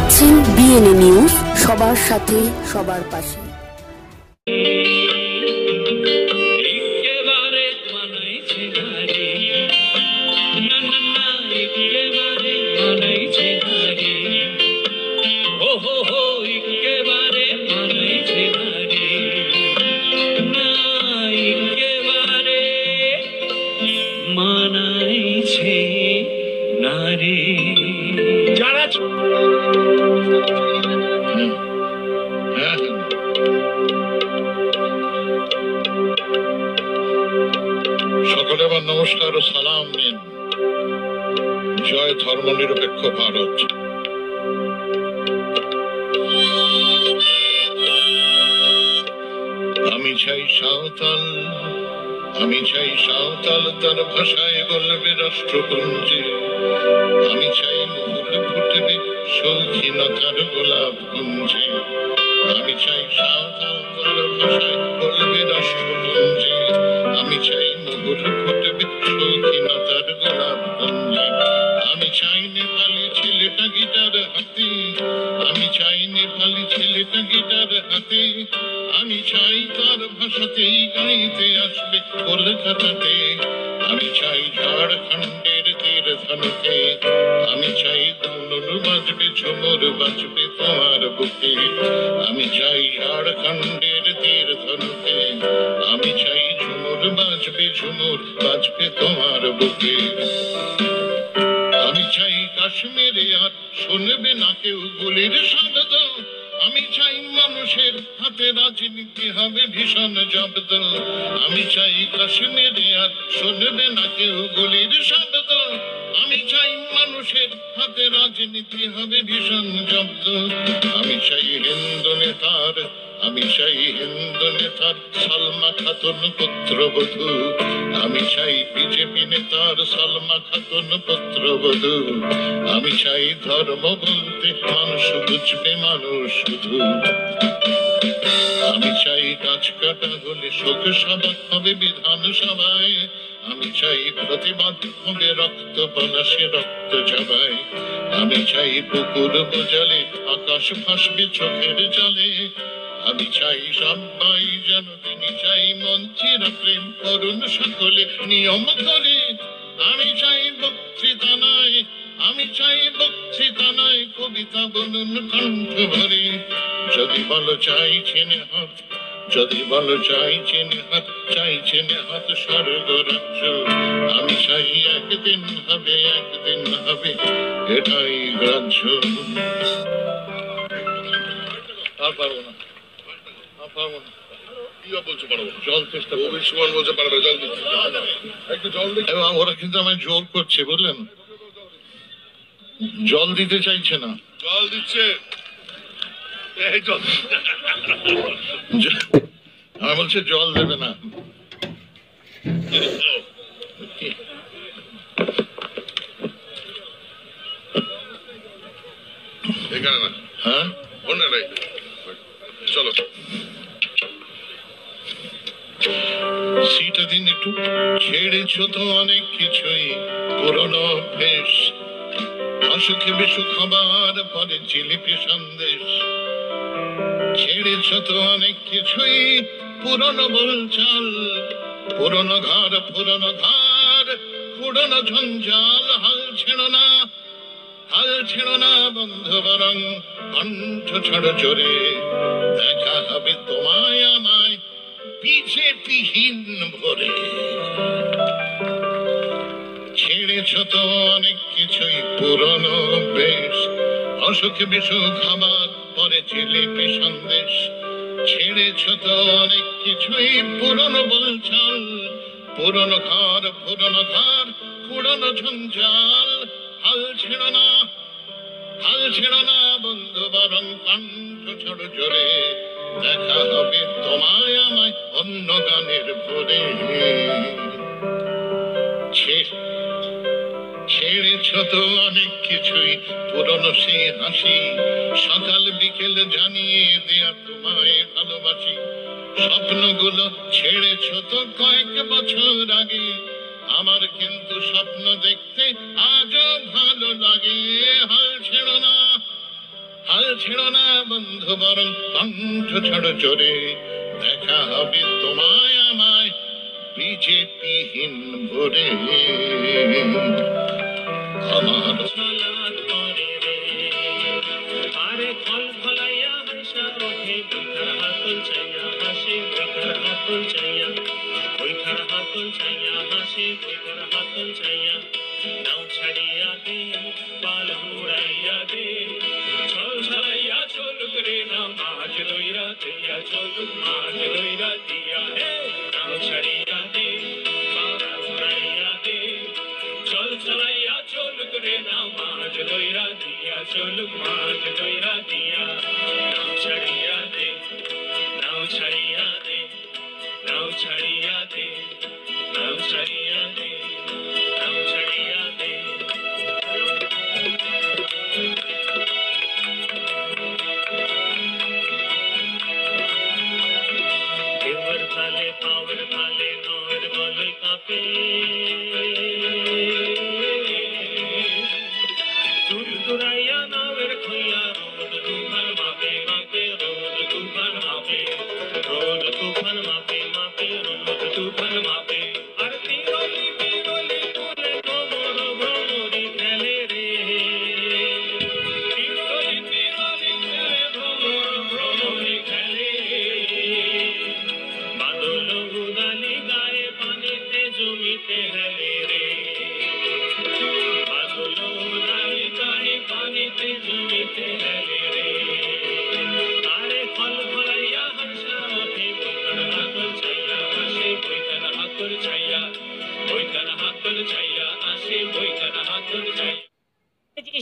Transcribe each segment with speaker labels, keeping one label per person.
Speaker 1: দেখছেন BNA news সবার সাথে সবার পাশে।
Speaker 2: মানাইছে না
Speaker 3: সকলে আমার নমস্কার ও সালাম নিন। জয় ধর্ম নিরপেক্ষ ভারত। আমি চাই সাঁওতাল, আমি চাই সাঁওতাল তার ভাষায় বলবে রাষ্ট্রপুঞ্জে আমি চাই মুহুল ফুটবে শৌখিনতার গোলাপ কুঞ্জে আমি চাই সাঁওতাল তার ভাষায় বলবে রাষ্ট্রপুঞ্জে আমি চাই মুহুল ফুটবে শৌখিনতার গোলাপ কুঞ্জে আমি চাই নেপালি ছেলেটা গিটার হাতে। আমি চাই নেপালি ছেলেটা গিটার হাতে। আমি চাই তার ভাষাতেই গাইতে আসবে কলকাতাতে। ঝুমুর বাজবে তোমার বুকে। আমি চাই ঝাড়খণ্ডের তীর ধনুকে। আমি চাই ঝুমুর বাজবে ঝুমুর বুকে। আমি চাই কাশ্মীরে আর শুনবে না কেউ গুলির শব্দ। আমি চাই মানুষের হাতে রাজনীতি হবে ভীষণ জব্দ। আমি চাই কাশ্মীরে আর শুনবে না কেউ গুলির শব্দ। আমি চাই মানুষের হাতে রাজনীতি হবে ভীষণ জব্দ। আমি চাই হিন্দু নেতার, আমি চাই হিন্দু নেতার সালমা খাতুন পুত্রবধূ। আমি চাই বিজেপি নেতার সালমা খাতুন পুত্রবধূ। আমি চাই ধর্ম বলতে মানুষ বুঝবে, মানুষ শুধু। আমি চাই গাছ কাটা হলে শোক সভা হবে বিধানসভায়। আমি চাই প্রতিবাদ হবে রক্ত পলাশে রক্ত জবায় আমি চাই পুকুর বোঝালে আকাশ ভাসবে চোখের জলে। আমি চাই সবাই যেন তিনি চাই মঞ্চের প্রেম করুন সকলে নিয়ম করে। আমি চাই বক্তৃতা নয় আমি চাই বক্তৃতা নয় কবিতা বলুন কণ্ঠ ভরে। যদি বলো চাইছেন হাত, যদি বলো চাইছেন হাত চাইছেন হাত স্বর্গ রাজ্য। আমি চাই একদিন হবে একদিন হবে এটাই গ্রাহ্য। আর পারব না। আর পারব জল
Speaker 4: জল জল
Speaker 3: ওরা কিন্তু আমায় জোর করছে বুঝলেন? জল দিতে চাইছে না।
Speaker 4: জল দিচ্ছে। জল।
Speaker 3: আমার বলছে জল দেবে না। হ্যাঁ?
Speaker 4: চলো।
Speaker 3: দিন একটু তো অনেক কিছুই হবার পরে জিলিপি সন্দেশ। ছেড়েছ তো অনেক কিছুই পুরনো বলচাল। পুরনো ঘর পুরনো ঘর, পুরনো ঝঞ্ঝাল, হাল ছেড়ো না, হাল ছেড়ো না বন্ধু বরং কণ্ঠ ছাড়ো জোরে। দেখা হবে তোমায় আমায় বিজেপিহীন ভরে। ছেড়েছ তো অনেক কিছুই পুরনো বেশ, অসুখ বিসুখ আমার পরে জিলিপি সন্দেশ। ছেড়েছ তো অনেক কিছুই, পুরনো বলছাল পুরনো ঘর পুরনো ঘর, পুরনো ঝঞ্ঝাল। হাল ছেড়ো না, হাল ছেড়ো না, বন্ধু বরং কণ্ঠ ছড়ো জোরে। দেখা হবে তোমায় আমায় অন্য গানের ভরে। ছে- ছেড়েছ তো অনেক কিছুই, পুরনো সে হাসি। সকাল বিকেল জানিয়ে দেয়া তোমায় ভালোবাসি। স্বপ্নগুলো ছেড়েছ তো কয়েক বছর আগে। আমার কিন্তু স্বপ্ন দেখতে আজও ভালো লাগে। হাল ছেড়ো না, হাল ছেড়ো না বন্ধু, বরং কণ্ঠ ছাড়ো চোরে দেখা হবে তোমায় আমায়, বিজেপিহীন ভোরে। আমার
Speaker 2: আরে ফল ফলাইয়া হাসা, ওঠে বৈঠার হাতল চাইয়া হাসে, বৈঠার হাতল চাইয়া। বৈঠার হাতল চাইয়া হাসে, বৈঠার হাতল চাইয়া। নাও ছাড়িয়া দে, পাল উড়াইয়া দে। ছল ছলাইয়া চলুক রে না, মাঝ লইরা দিয়া চলুক, মাঝ লইরা দিয়া। হে, নাও ছাড়িয়া লইরা দিয়া চলুক মাঝ লইরা দিয়া নাও ছাড়িয়া দে নাও ছাড়িয়া দে নাও ছাড়িয়া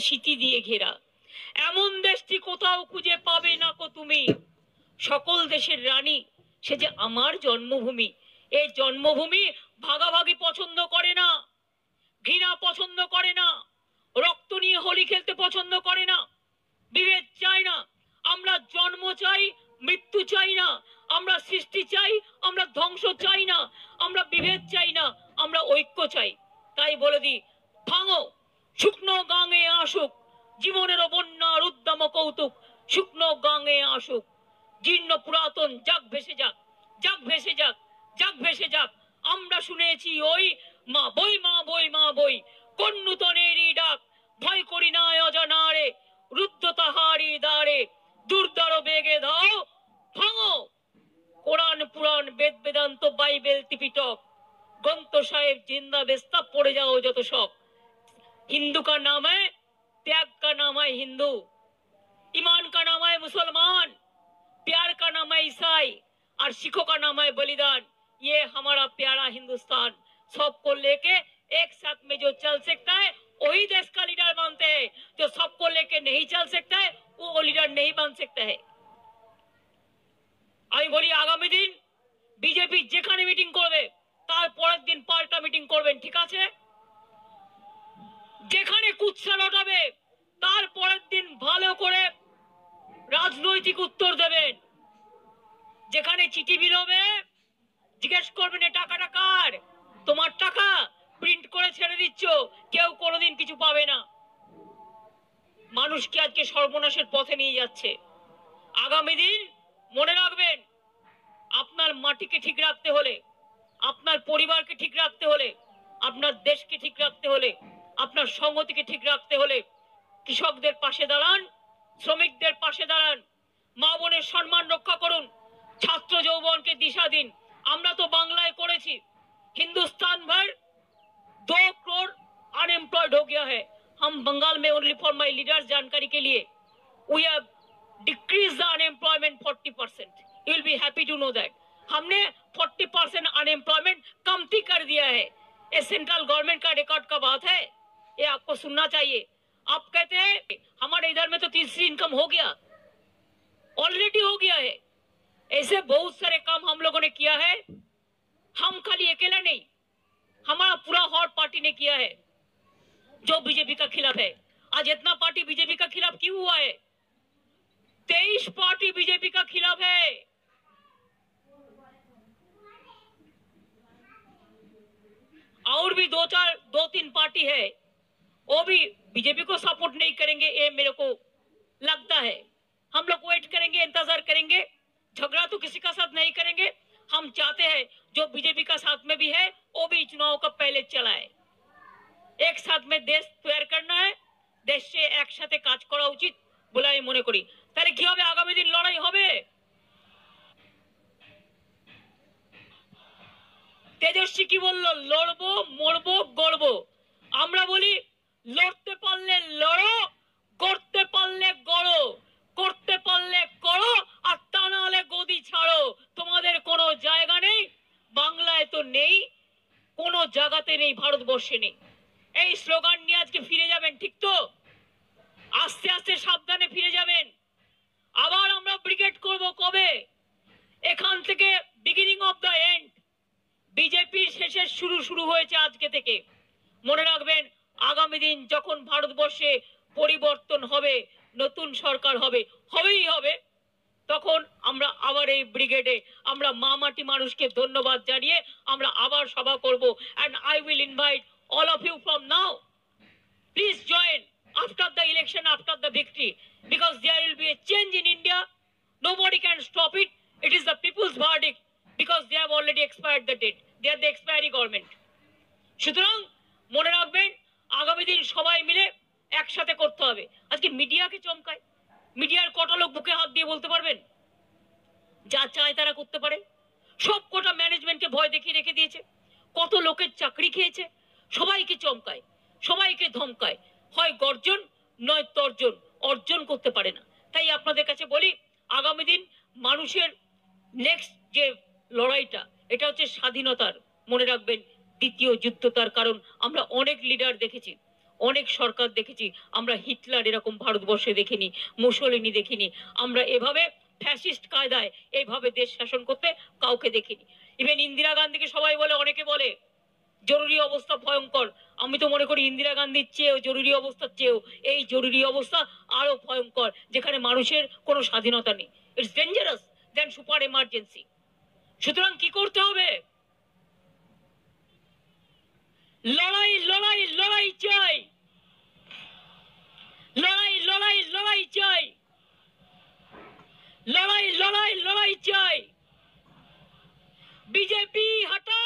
Speaker 5: স্মৃতি দিয়ে ঘেরা। এমন দেশটি কোথাও খুঁজে পাবে না কো তুমি? সকল দেশের রানী, সে যে আমার জন্মভূমি এই জন্মভূমি ভাগাভাগি পছন্দ করে না, ঘৃণা পছন্দ করে না। রক্ত নিয়ে হোলি খেলতে পছন্দ করে না। বিভেদ চাই না। আমরা জন্ম চাই, মৃত্যু চাই না। আমরা সৃষ্টি চাই, আমরা ধ্বংস চাই না। আমরা বিভেদ চাই না, আমরা ঐক্য চাই। তাই বলে দিই, ভাঙো, শুকনো গাঙে আসুক। জীবনের বন্যার উদ্যম কৌতুক, শুকনো গাঙে আসুক। জীর্ণ পুরাতন, যাক ভেসে যাক যাক ভেসে যাক যাক ভেসে যাক। আমরা শুনেছি ওই মা বই মা বই মা বই কোন নূতনেরই ডাক। ভয় করি না অজানারে রুদ্ধ তাহারি দ্বারে দুর্দার বেগে দাও ভাঙো কোরআন পুরাণ বেদ বেদান্ত বাইবেল ত্রিপিটক গ্রন্থ সাহেব জিন্দা বেস্তা পড়ে যাও যত শখ हिंदू का नाम है त्याग का नाम है हिंदू ईमान का नाम है मुसलमान प्यार का नाम है ईसाई और सिखों का नाम है बलिदान ये हमारा प्यारा हिंदुस्तान सबको लेके एक साथ में जो चल सकता है वही देश का लीडर बनते हैं जो सबको लेके नहीं चल सकता है वो लीडर नहीं बन सकता है আমি বলি আগামী দিন বিজেপি যেখানে মিটিং করবে তার পরের দিন পাল্টা মিটিং করবেন ঠিক আছে যেখানে কুৎসা লটাবে তার পরের দিন ভালো করে রাজনৈতিক উত্তর দেবেন যেখানে চিঠি বেরোবে জিজ্ঞেস করবেন এ টাকাটা কার তোমার টাকা প্রিন্ট করে ছেড়ে দিচ্ছ, কেউ কোনোদিন কিছু পাবে না। মানুষকে আজকে সর্বনাশের পথে নিয়ে যাচ্ছে। আগামী দিন মনে রাখবেন, আপনার মাটিকে ঠিক রাখতে হলে, আপনার পরিবারকে ঠিক রাখতে হলে, আপনার দেশকে ঠিক রাখতে হলে, আপনার সংহতিকে ঠিক রাখতে হলে, কৃষকদের পাশে দাঁড়ান, শ্রমিকদের পাশে দাঁড়ান, মা বোনের সম্মান রক্ষা করুন, ছাত্র যৌবনকে দিশা দিন। আমরা তো বাংলায় করেছি হিন্দুস্তান ভার दो करोड़ अनएम्प्लॉयड हो गया है। हम बंगाल में ओनली फॉर माई लीडर्स जानकारी के लिए we have decrease the unemployment forty percent you will be happy to know that हमने फोर्टी परसेंट अनएम्प्लॉयमेंट कमती कर दिया है। ये सेंट्रल गवर्नमेंट का रिकॉर्ड का बात है। ये आपको सुनना चाहिए। आप कहते हैं, हमारे इधर में तो तीसरी इनकम हो गया। ऑलरेडी हो गया है। ऐसे बहुत सारे काम हम लोगों ने किया है। हम खाली अकेला नहीं हमारा पूरा हॉट पार्टी ने किया है, जो बीजेपी का खिलाफ है। आज इतना पार्टी बीजेपी का खिलाफ क्यों हुआ है? तेईस पार्टी बीजेपी का खिलाफ है। और भी दो चार, दो तीन पार्टी है, वो भी बीजेपी को सपोर्ट नहीं करेंगे, ये मेरे को लगता है। हम लोग वेट करेंगे, इंतज़ार करेंगे, झगड़ा तो किसी का साथ नहीं करेंगे। हम चाहते हैं, जो बीजेपी का साथ में भी है वो भी चुनाव का पहले चलाए এক সাথ মে দেশ তৈরি করনা হয় দেশে একসাথে কাজ করা উচিত বলে আমি মনে করি তাহলে কি হবে আগামী দিন লড়াই হবে তেজস্বী কি বললো লড়বো মরবো গড়বো আমরা বলি লড়তে পারলে লড়ো করতে পারলে গড়ো করতে পারলে করো আর তা না হলে গদি ছাড়ো তোমাদের কোনো জায়গা নেই বাংলায় তো নেই কোনো জায়গাতে নেই, ভারতবর্ষে নেই। এই স্লোগান নিয়ে আজকে ফিরে যাবেন, ঠিক তো? আস্তে আস্তে সাবধানে ফিরে যাবেন। আবার আমরা ব্রিগেড করব কবে? এখান থেকে বিগিনিং অফ দ্য এন্ড বিজেপির শেষের শুরু শুরু হয়েছে আজকে থেকে। মনে রাখবেন, আগামী দিন যখন ভারতবর্ষে পরিবর্তন হবে, নতুন সরকার হবে, হবেই হবে। তখন আমরা আবার এই ব্রিগেডে আমরা মা মাটি মানুষকে ধন্যবাদ জানিয়ে আমরা আবার সভা করব। And I will invite all of you from now please join after the election after the victory because there will be a change in India nobody can stop it it is the people's verdict because they have already expire the date they are the expiry government সুতরাং মনে রাখবেন, আগামী দিন সবাই মিলে একসাথে করতে হবে। আজকে মিডিয়াকে চমকায়। মিডিয়ার কটা লোক বুকে হাত দিয়ে বলতে পারবেন? যা চায় তারা করতে পারে। সব কটা ম্যানেজমেন্টকে ভয় দেখিয়ে রেখে দিয়েছে। কত লোকের চাকরি খেয়েছে, সবাইকে চমকায়, সবাইকে ধমকায়। হয় গর্জন, নয় তর্জন, অর্জন করতে পারে না। তাই আপনাদের কাছে বলি, আগামী দিন মানুষের নেক্সট যে লড়াইটা, এটা হচ্ছে স্বাধীনতার, মনে রাখবেন, দ্বিতীয় যুদ্ধ তার কারণ। আমরা অনেক লিডার দেখেছি। অনেক সরকার দেখেছি, আমরা হিটলার এরকম ভারতবর্ষে দেখিনি, মুসলিনি দেখিনি, আমরা এভাবে ফ্যাসিস্ট কায়দায় এইভাবে দেশ শাসন করতে কাউকে দেখিনি। ইভেন ইন্দিরা গান্ধীকে সবাই বলে, অনেকে বলে, জরুরি অবস্থা ভয়ঙ্কর। আমি তো মনে করি ইন্দিরা গান্ধীর চেয়েও জরুরি অবস্থার চেয়েও এই জরুরি অবস্থা আরও ভয়ঙ্কর, যেখানে মানুষের কোনো স্বাধীনতা নেই। It's dangerous then super emergency সুতরাং কি করতে হবে? লড়াই লড়াই লড়াই চাই। লড়াই লড়াই লড়াই চাই। লড়াই লড়াই লড়াই চাই। বিজেপি হটা